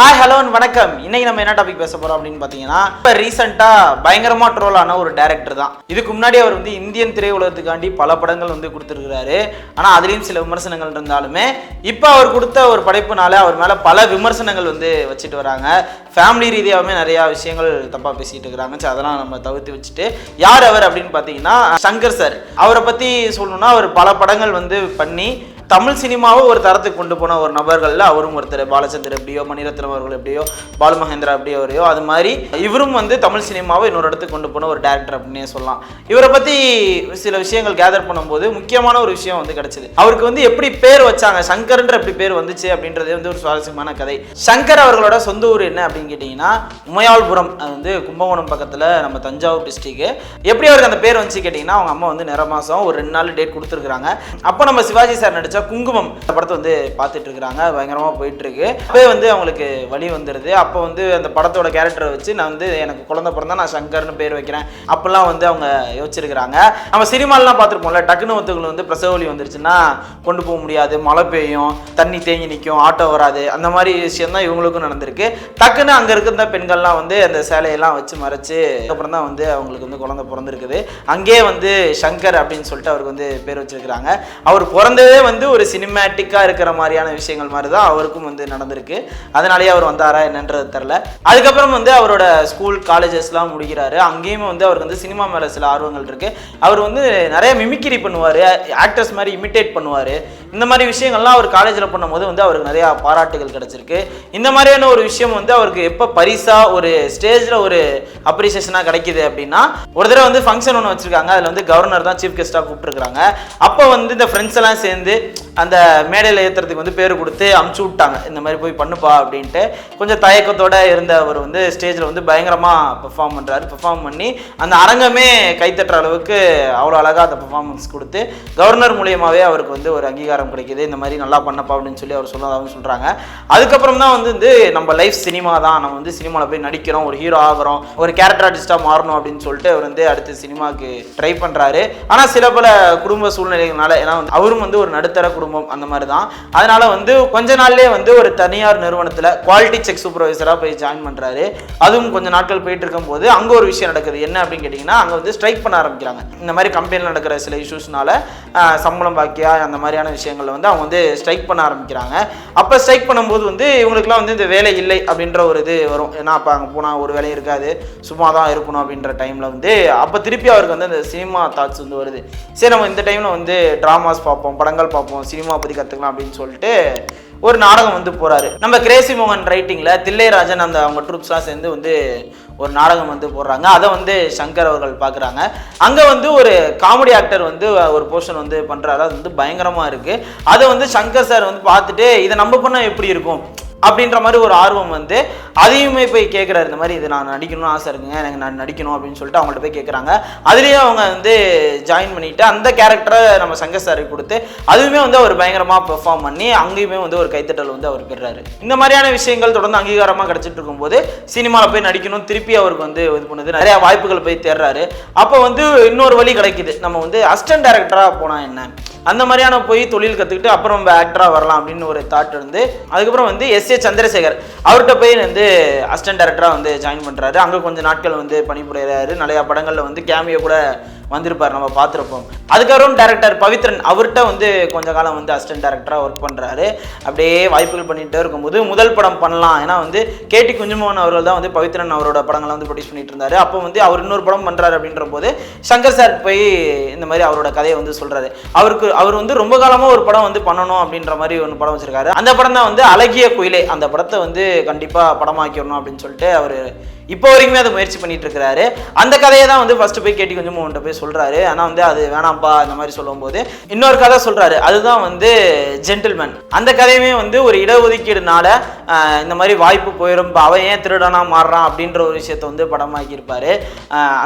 Hi hello வணக்கம். இன்னைக்கு நம்ம என்ன டாபிக் பேச போறோம் அப்படின்னு பார்த்தீங்கன்னா இப்போ ரீசெண்டா பயங்கரமா ட்ரோல் ஆன ஒரு டேரக்டர் தான். இதுக்கு முன்னாடி அவர் வந்து இந்தியன் திரையுலகத்துக்காண்டி பல படங்கள் வந்து கொடுத்துருக்கிறாரு. ஆனால் அதுலேயும் சில விமர்சனங்கள் இருந்தாலுமே இப்போ அவர் கொடுத்த ஒரு படைப்புனால அவர் மேலே பல விமர்சனங்கள் வந்து வச்சுட்டு வராங்க. ஃபேமிலி ரீதியாகவே நிறையா விஷயங்கள் தப்பாக பேசிட்டு இருக்கிறாங்க. சரி அதெல்லாம் நம்ம தவிர்த்து வச்சுட்டு யார் அவர் அப்படின்னு பார்த்தீங்கன்னா சங்கர் சார் அவரை பற்றி சொல்லணும்னா அவர் பல படங்கள் வந்து பண்ணி தமிழ் சினிமாவை ஒரு தரத்துக்கு கொண்டு போன ஒரு நபர்களில் அவரும் ஒருத்தர். பாலச்சந்தர் எப்படியோ மணிரத்னம் அவர்கள் எப்படியோ பாலு மகேந்திரா எப்படியோ அவரையோ அது மாதிரி இவரும் வந்து தமிழ் சினிமாவை இன்னொரு இடத்துக்கு கொண்டு போன ஒரு டேரக்டர் அப்படின்னே சொல்லலாம். இவரை பற்றி சில விஷயங்கள் கேதர் பண்ணும்போது முக்கியமான ஒரு விஷயம் வந்து கிடைச்சது. அவருக்கு வந்து எப்படி பேர் வச்சாங்க சங்கர்ன்ற எப்படி பேர் வந்துச்சு அப்படின்றதே வந்து ஒரு சுவாரஸ்யமான கதை. சங்கர் அவர்களோட சொந்த ஊர் என்ன அப்படின்னு கேட்டிங்கன்னா உமையாள்புரம் அது வந்து கும்பகோணம் பக்கத்தில் நம்ம தஞ்சாவூர் டிஸ்ட்ரிக்கு எப்படி அவருக்கு அந்த பேர் வந்துச்சு கேட்டிங்கன்னா அவங்க அம்மா வந்து நிற மாதம் ஒரு ரெண்டு நாள் டேட் கொடுத்துருக்குறாங்க. அப்போ நம்ம சிவாஜி சார் நடிச்ச குங்குமம் அந்த படத்தை வந்து பார்த்துட்டு இருக்கிறாங்க பயங்கரமாக போயிட்டுருக்கு இருக்கு வந்து அவங்களுக்கு வழி வந்துடுது அப்போ வந்து அந்த படத்தோட கேரக்டரை வச்சு நான் வந்து எனக்கு குழந்தை பிறந்தா நான் சங்கர்னு பேர் வைக்கிறேன். அப்போல்லாம் வந்து அவங்க யோசிச்சிருக்கிறாங்க. நம்ம சினிமாலாம் பார்த்துருப்போம்ல டக்குனு ஒத்துக்கள் வந்து பிரசவ வலி வந்துருச்சுன்னா கொண்டு போக முடியாது. மழை பெய்யும் தண்ணி தேங்கி நிற்கும் ஆட்டோ வராது. அந்த மாதிரி விஷயம் தான் இவங்களுக்கும் நடந்திருக்கு. டக்குன்னு அங்கே இருக்கிற பெண்கள்லாம் வந்து அந்த சேலையெல்லாம் வச்சு மறைச்சு அதுக்கப்புறம் தான் வந்து அவங்களுக்கு வந்து குழந்தை பிறந்திருக்குது. அங்கேயே வந்து சங்கர் அப்படின்னு சொல்லிட்டு அவருக்கு வந்து பேர் வச்சிருக்கிறாங்க. அவர் பிறந்ததே வந்து ஒரு சினிமேட்டிக்காக இருக்கிற மாதிரியான விஷயங்கள் மாதிரி தான் அவருக்கும் வந்து நடந்திருக்கு. அதனாலேயே அவர் வந்தாரா என்னன்றது தெரில அதுக்கப்புறம் வந்து அவரோட ஸ்கூல் காலேஜஸ்லாம் முடிக்கிறாரு. அங்கேயுமே வந்து அவருக்கு வந்து சினிமா மேலே சில ஆர்வங்கள் இருக்குது அவர் வந்து நிறைய மிமிக்கிரி பண்ணுவார். ஆக்டர்ஸ் மாதிரி இமிட்டேட் பண்ணுவார். இந்த மாதிரி விஷயங்கள்லாம் அவர் காலேஜில் பண்ணும்போது வந்து அவருக்கு நிறையா பாராட்டுகள் கிடச்சிருக்கு. இந்த மாதிரியான ஒரு விஷயம் வந்து அவருக்கு எப்போ பரிசாக ஒரு ஸ்டேஜில் ஒரு அப்ரிசியேஷனாக கிடைக்கிது அப்படின்னா ஒரு தடவை வந்து ஃபங்க்ஷன் ஒன்று வச்சுருக்காங்க. அதில் வந்து கவர்னர் தான் சீஃப் கெஸ்ட்டாக கூப்பிட்டுருக்காங்க அப்போ வந்து இந்த ஃப்ரெண்ட்ஸ் எல்லாம் சேர்ந்து அந்த மேடையில் ஏற்றுறதுக்கு வந்து பேர் கொடுத்து அமுச்சு விட்டாங்க. இந்த மாதிரி போய் பண்ணுப்பா அப்படின்ட்டு கொஞ்சம் தயக்கத்தோடு இருந்த அவர் வந்து ஸ்டேஜில் வந்து பயங்கரமாக பெர்ஃபார்ம் பண்ணுறாரு பெர்ஃபார்ம் பண்ணி அந்த அரங்கமே கைத்தட்டுற அளவுக்கு அவ்வளோ அழகாக அந்த பெர்ஃபார்மன்ஸ் கொடுத்து கவர்னர் மூலியமாகவே அவருக்கு வந்து ஒரு அங்கீகாரம் கிடைக்கிது. இந்த மாதிரி நல்லா பண்ணப்பா அப்படின்னு சொல்லி அவர் சொன்னதாகவும் சொல்கிறாங்க அதுக்கப்புறம் தான் வந்து வந்து நம்ம லைஃப் சினிமா தான். நம்ம வந்து சினிமாவில் போய் நடிக்கிறோம். ஒரு ஹீரோ ஆகிறோம். ஒரு கேரக்டர் ஆர்டிஸ்ட்டாக மாறணும் அப்படின்னு சொல்லிட்டு அவர் வந்து அடுத்து சினிமாவுக்கு ட்ரை பண்ணுறாரு ஆனால் சில பல குடும்ப சூழ்நிலைகளால் ஏன்னா வந்து அவரும் வந்து ஒரு நடுத்தர குடும்பம் அந்த மாதிரி தான் அதனால வந்து கொஞ்ச நாள்லேயே வந்து ஒரு தனியார் நிறுவனத்தில் குவாலிட்டி செக் சூப்பர்வைசராக போய் ஜாயின் பண்ணுறாரு அதுவும் கொஞ்சம் நாட்கள் போயிட்டு இருக்கும்போது அங்கே ஒரு விஷயம் நடக்குது. என்ன அப்படின்னு கேட்டிங்கன்னா அங்கே வந்து ஸ்ட்ரைக் பண்ண ஆரம்பிக்கிறாங்க. இந்த மாதிரி கம்பெனியில் நடக்கிற சில இஷ்யூஸ்னால சம்பளம் பாக்கியா அந்த மாதிரியான விஷயங்களை வந்து அவங்க வந்து ஸ்ட்ரைக் பண்ண ஆரம்பிக்கிறாங்க. அப்போ ஸ்ட்ரைக் பண்ணும்போது வந்து இவங்களுக்குலாம் வந்து இந்த வேலை இல்லை அப்படின்ற ஒரு இது வரும். ஏன்னா அப்போ அங்கே போனால் ஒரு வேலையும் இருக்காது. சும்மா தான் இருக்கணும் அப்படின்ற டைமில் வந்து அப்போ திருப்பி அவருக்கு வந்து அந்த சினிமா தாட்ஸ் வந்து வருது. சரி நம்ம இந்த டைமில் வந்து ட்ராமாஸ் பார்ப்போம் படங்கள் பார்ப்போம் சினிமா பற்றி கற்றுக்கலாம் அப்படின்னு சொல்லிட்டு ஒரு நாடகம் வந்து போகிறாரு நம்ம கிரேசி மோகன் ரைட்டிங்கில் தில்லைராஜன் அந்த அவங்க ட்ரூப்ஸ்லாம் சேர்ந்து வந்து ஒரு நாடகம் வந்து போடுறாங்க. அதை வந்து சங்கர் அவர்கள் பார்க்குறாங்க அங்கே வந்து ஒரு காமெடி ஆக்டர் வந்து ஒரு போர்ஷன் வந்து பண்ணுறாரு அது வந்து பயங்கரமாக இருக்குது அதை வந்து சங்கர் சார் வந்து பார்த்துட்டு இதை நம்ம பண்ணால் எப்படி இருக்கும்? அப்படின்ற மாதிரி ஒரு ஆர்வம் வந்து அதையுமே போய் கேட்குறாரு இந்த மாதிரி இது நான் நடிக்கணும்னு ஆசை இருக்குங்க. எனக்கு நான் நடிக்கணும் அப்படின்னு சொல்லிட்டு அவங்கள்ட்ட போய் கேட்குறாங்க அதுலேயும் அவங்க வந்து ஜாயின் பண்ணிட்டு அந்த கேரக்டரை நம்ம சங்க சாருக்கு கொடுத்து அதுவுமே வந்து அவர் பயங்கரமாக பெர்ஃபார்ம் பண்ணி அங்கேயுமே வந்து ஒரு கைத்தட்டல் வந்து அவர் பெறாரு இந்த மாதிரியான விஷயங்கள் தொடர்ந்து அங்கீகாரமாக கிடச்சிட்டு இருக்கும்போது சினிமாவில் போய் நடிக்கணும். திருப்பி அவருக்கு வந்து இது பண்ணுது. நிறைய வாய்ப்புகள் போய் தேடுறாரு அப்போ வந்து இன்னொரு வழி கிடைக்குது. நம்ம வந்து அசிஸ்டன்ட் டேரக்டராக போனால் என்ன? அந்த மாதிரியான போய் தொழில் கற்றுக்கிட்டு அப்புறம் நம்ம ஆக்டராக வரலாம் அப்படின்னு ஒரு தாட் இருந்து அதுக்கப்புறம் வந்து எஸ் ஏ சந்திரசேகர் அவர்கிட்ட போய் வந்து அசிஸ்டன்ட் டேரக்டராக வந்து ஜாயின் பண்ணுறாரு அங்கே கொஞ்சம் நாட்கள் வந்து பணிபுரிகிறாரு நிறையா படங்களில் வந்து கேமியை கூட வந்திருப்பார் நம்ம பார்த்துருப்போம். அதுக்கப்புறம் டேரக்டர் பவித்ரன் அவர்கிட்ட வந்து கொஞ்ச காலம் வந்து அசிஸ்டன்ட் டேரக்டராக ஒர்க் பண்ணுறாரு அப்படியே வாய்ப்புகள் பண்ணிகிட்டே இருக்கும்போது முதல் படம் பண்ணலாம். ஏன்னா வந்து கேடி குஞ்சுமோகன் அவர்கள் தான் வந்து பவித்ரன் அவரோட படங்களை வந்து ப்ரொடியூஸ் பண்ணிட்டு இருந்தாரு. அப்போ வந்து அவர் இன்னொரு படம் பண்ணுறாரு அப்படின்ற போது சங்கர் சார் போய் இந்த மாதிரி அவரோட கதையை வந்து சொல்கிறாரு அவருக்கு அவர் வந்து ரொம்ப காலமாக ஒரு படம் வந்து பண்ணணும் அப்படின்ற மாதிரி ஒன்று படம் வச்சிருக்காரு. அந்த படம் தான் வந்து அழகிய குயிலே. அந்த படத்தை வந்து கண்டிப்பாக படமாக்கிடணும் அப்படின்னு சொல்லிட்டு அவர் இப்போ வரைக்குமே அதை முயற்சி பண்ணிட்டு இருக்கிறாரு. அந்த கதையை தான் வந்து ஃபர்ஸ்ட் போய் கேட்டி கொஞ்சம் போய் சொல்றாரு. ஆனால் வந்து அது வேணாம்ப்பா இந்த மாதிரி சொல்லும்போது இன்னொரு கதை சொல்றாரு. அதுதான் வந்து ஜென்டில்மேன் அந்த கதையுமே வந்து ஒரு இடஒதுக்கீடுனால இந்த மாதிரி வாய்ப்பு போயிடும் அவன் ஏன் திருடனா மாறுறான் அப்படின்ற ஒரு விஷயத்த வந்து படமாக்கியிருப்பாரு.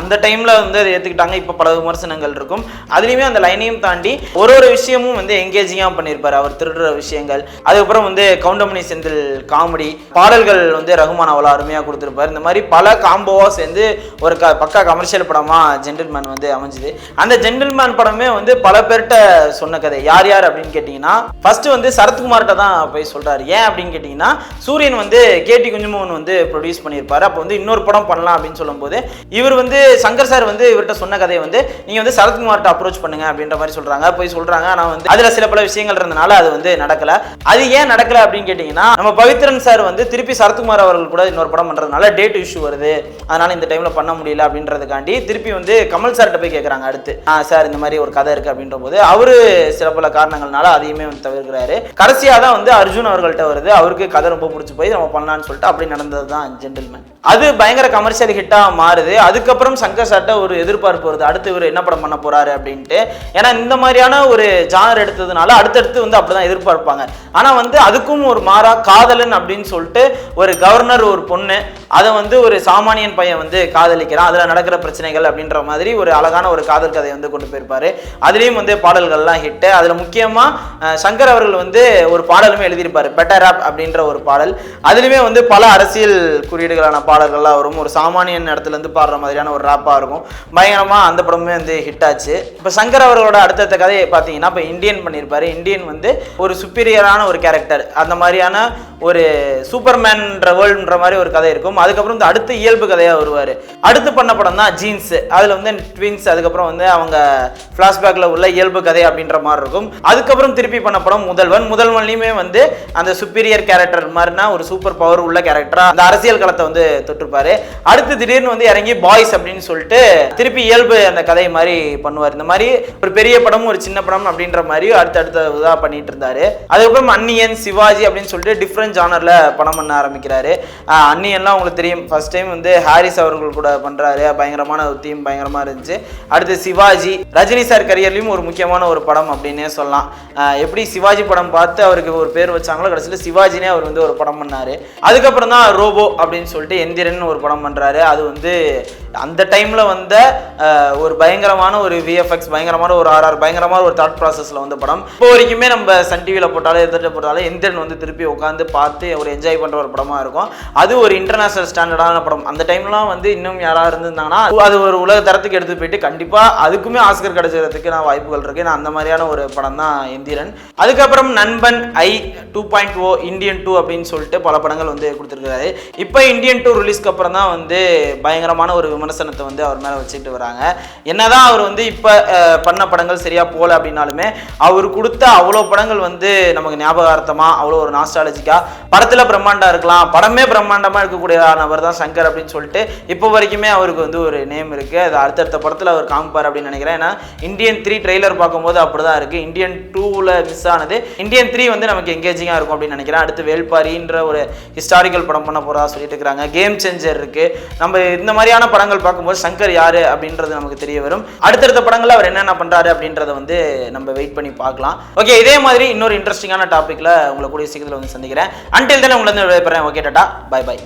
அந்த டைம்ல வந்து அதை ஏற்றுக்கிட்டாங்க இப்போ பல விமர்சனங்கள் இருக்கும். அதுலேயுமே அந்த லைனையும் தாண்டி ஒரு ஒரு விஷயமும் வந்து எங்கேஜிங்காக பண்ணியிருப்பாரு. அவர் திருடுற விஷயங்கள். அதுக்கப்புறம் வந்து கவுண்டமணி செந்தில் காமெடி. பாடல்கள் வந்து ரகுமான் அவ்வளோ அருமையாக கொடுத்துருப்பாரு. இந்த மாதிரி பல காம்போவாக சேர்ந்து ஒரு க பக்கா கமர்ஷியல் படமாக ஜென்டில்மேன் வந்து அமைஞ்சுது. அந்த ஜென்டில்மேன் படமே வந்து பல பேர்கிட்ட சொன்ன கதை. யார் யார் அப்படின்னு கேட்டிங்கன்னா ஃபஸ்ட்டு வந்து சரத்குமார்கிட்ட தான் போய் சொல்கிறாரு ஏன் அப்படின்னு கேட்டிங்கன்னா சூரியன் வந்து கேடி குஞ்சுமோகன் வந்து ப்ரொடியூஸ் பண்ணியிருப்பார். அப்போ வந்து இன்னொரு படம் பண்ணலாம் அப்படின்னு சொல்லும்போது இவர் வந்து சங்கர் சார் வந்து இவர்கிட்ட சொன்ன கதையை வந்து நீங்கள் வந்து சரத்குமார்கிட்ட அப்ரோச் பண்ணுங்க அப்படின்ற மாதிரி சொல்கிறாங்க போய் சொல்கிறாங்க ஆனால் வந்து அதில் சில பல விஷயங்கள் இருந்தனால அது வந்து நடக்கலை. அது ஏன் நடக்கல அப்படின்னு கேட்டிங்கன்னா நம்ம பவித்ரன் சார் வந்து திருப்பி சரத்குமார் அவர்கள் கூட இன்னொரு படம் பண்ணுறதுனால டேட் இஷ்யூ வருது. அதனால இந்த டைமில் பண்ண முடியல அப்படின்றதுக்காண்டி திருப்பி வந்து கமல் சார்கிட்ட போய் கேட்குறாங்க அடுத்து. ஆ சார் இந்த மாதிரி ஒரு கதை இருக்குது அப்படின்ற போது அவரு சில பல காரணங்கள்னால அதையுமே வந்து தவிர்க்கிறாரு. கடைசியாக தான் வந்து அர்ஜுன் அவர்கள்ட்ட வருது அவருக்கு கதை ரொம்ப பிடிச்சி போய் நம்ம பண்ணலாம்னு சொல்லிட்டு அப்படி நடந்தது தான் ஜென்டில்மேன் அது பயங்கர கமர்ஷியல் ஹிட்டாக மாறுது. அதுக்கப்புறம் சங்கர் சார்ட்ட ஒரு எதிர்பார்ப்பு வருது. அடுத்து இவர் என்ன படம் பண்ண போறாரு அப்படின்ட்டு. ஏன்னா இந்த மாதிரியான ஒரு ஜானர் எடுத்ததுனால அடுத்தடுத்து வந்து அப்படிதான் எதிர்பார்ப்பாங்க. ஆனால் வந்து அதுக்கும் ஒரு மாறா காதலன் அப்படின்னு சொல்லிட்டு ஒரு கவர்னர் ஒரு பொண்ணு அதை வந்து ஒரு சாமானியன் பையன் வந்து காதலிக்கிறான். அதில் நடக்கிற பிரச்சனைகள் அப்படின்ற மாதிரி ஒரு அழகான ஒரு காதல் கதையை வந்து கொண்டு போயிருப்பாரு. அதுலேயும் வந்து பாடல்கள்லாம் ஹிட்டு அதில் முக்கியமாக சங்கர் அவர்கள் வந்து ஒரு பாடலுமே எழுதியிருப்பார் பெட்டர் ஆப் அப்படின்ற ஒரு பாடல். அதுலேயுமே வந்து பல அரசியல் குறியீடுகளான பாடல்கள்லாம் வரும். ஒரு சாமானியன் இடத்துல இருந்து பாடுற மாதிரியான ஒரு ராப்பாக இருக்கும். பயங்கரமாக அந்த படமே வந்து ஹிட் ஆச்சு. இப்போ சங்கர் அவர்களோட அடுத்தடுத்த கதையை பார்த்தீங்கன்னா இப்போ இந்தியன் பண்ணியிருப்பாரு. இந்தியன் வந்து ஒரு சுப்பீரியரான ஒரு கேரக்டர் அந்த மாதிரியான ஒரு சூப்பர்மேன்ற வேர்ல்டுன்ற மாதிரி ஒரு கதை இருக்கும். அதுக்கப்புறம் இந்த அடுத்து இயல்பு கதையாக வருவார். அடுத்து பண்ண படம் தான் ஜீன்ஸ். அதில் வந்து ட்வின்ஸ் அதுக்கப்புறம் வந்து அவங்க ஃப்ளாஷ்பேக்கில் உள்ள இயல்பு கதை அப்படின்ற மாதிரி இருக்கும். அதுக்கப்புறம் திருப்பி பண்ண படம் முதல்வன். முதல்வன்லையுமே வந்து அந்த சுப்பீரியர் கேரக்டர் மாதிரினா ஒரு சூப்பர் பவர் உள்ள கேரக்டராக அந்த அரசியல் களத்தை வந்து தொட்டிருப்பார். அடுத்து திடீர்னு வந்து இறங்கி பாய்ஸ் அப்படின்னு சொல்லிட்டு திருப்பி இயல்பு அந்த கதை மாதிரி பண்ணுவார். இந்த மாதிரி ஒரு பெரிய படம் ஒரு சின்ன படம் அப்படின்ற மாதிரி அடுத்தடுத்த இதாக பண்ணிட்டு இருந்தார். அதுக்கப்புறம் அன்னியன் சிவாஜி அப்படின்னு சொல்லிட்டு டிஃப்ரெண்ட் ஜானரில் படம் பண்ண ஆரம்பிக்கிறாரு. அன்னியெல்லாம் உங்களுக்கு தெரியும். ஃபர்ஸ்ட் டைம் வந்து ஹாரிஸ் அவர்கள் கூட பண்ணுறாரு பயங்கரமான ஒரு தீம் பயங்கரமாக இருந்துச்சு. அடுத்து சிவாஜி ரஜினி சார் கரியர்லையும் ஒரு முக்கியமான ஒரு படம் அப்படின்னே சொல்லலாம். எப்படி சிவாஜி படம் பார்த்து அவருக்கு ஒரு பேர் வச்சாங்களோ கடைசியில் சிவாஜினே அவர் வந்து ஒரு படம் பண்ணார். அதுக்கப்புறம் தான் ரோபோ அப்படின்னு சொல்லிட்டு எந்திரன் ஒரு படம் பண்ணுறாரு அது வந்து அந்த டைமில் வந்த ஒரு பயங்கரமான ஒரு விஎஃப்எக்ஸ் பயங்கரமான ஒரு ஆர்ஆர் பயங்கரமான ஒரு தாட் ப்ராசஸில் வந்த படம். இப்போ வரைக்குமே நம்ம சன் டிவியில் போட்டாலும் எதிர்த்து போட்டாலும் எந்திரன் வந்து திருப்பி உட்காந்து பார்த்து ஒரு என்ஜாய் பண்ணுற ஒரு படமாக இருக்கும். அது ஒரு இன்டர்நேஷனல் ஸ்டாண்டர்டான படம். அந்த டைம்லாம் வந்து இன்னும் யாராக இருந்திருந்தாங்கன்னா அது ஒரு உலக தரத்துக்கு எடுத்து போயிட்டு கண்டிப்பாக அதுக்குமே ஆஸ்கர் கிடைச்சதுக்கு நான் வாய்ப்புகள் இருக்கேன் நான் அந்த மாதிரியான ஒரு படம் தான் எந்திரன். அதுக்கப்புறம் Nanban I two point O Indian two அப்படின்னு சொல்லிட்டு பல படங்கள் வந்து கொடுத்துருக்காரு இப்போ இந்தியன் டூ ரிலீஸ்க்கு அப்புறம் தான் வந்து பயங்கரமான ஒரு விமர்சனத்தை வந்து அவர் மேலே வச்சுக்கிட்டு வராங்க. என்னதான் அவர் வந்து இப்போ பண்ண படங்கள் சரியாக போகல அப்படின்னாலுமே அவர் கொடுத்த அவ்வளோ படங்கள் வந்து நமக்கு ஞாபகார்த்தமாக அவ்வளோ ஒரு நாஸ்டாலஜிக்காக படத்தில் பிரம்மாண்டா இருக்கலாம். படமே பிரம்மாண்டமாக இருக்கக்கூடிய நபர் தான் சங்கர் அப்படின்னு சொல்லிட்டு இப்போ வரைக்குமே அவருக்கு வந்து ஒரு நேம் இருக்கு. அது அடுத்தடுத்த படத்தில் அவர் காமிப்பார் அப்படின்னு நினைக்கிறேன். ஏன்னா இந்தியன் த்ரீ ட்ரெய்லர் பார்க்கும்போது அப்படிதான் இருக்கு. இந்தியன் டூவில் மிஸ் ஆனது. இந்தியன் த்ரீ வந்து நமக்கு எங்கேஜிங்காக இருக்கும் அப்படின்னு நினைக்கிறேன். அடுத்து வேல்பாரின்ற ஒரு ஹிஸ்டாரிக்கல் படம் பண்ண போறதா சொல்லிட்டு இருக்கிறாங்க. கேம் சேஞ்சர் இருக்கு. நம்ம இந்த மாதிரியான படங்கள் பார்க்கும்போது சங்கர் யாரு அப்படின்றது நமக்கு தெரிய வரும். அடுத்தடுத்த படங்கள் அவர் என்னென்ன பண்றாரு அப்படின்றத வந்து நம்ம வெயிட் பண்ணி பார்க்கலாம். ஓகே இதே மாதிரி இன்னொரு இன்ட்ரெஸ்டிங்கான டாப்பிக்கில் உங்களை கூடிய சீக்கிரத்தில் வந்து சந்திக்கிறேன். அன்டில் தானே உங்களை வந்து விடைபெறேன். ஓகே டாடா. Bye bye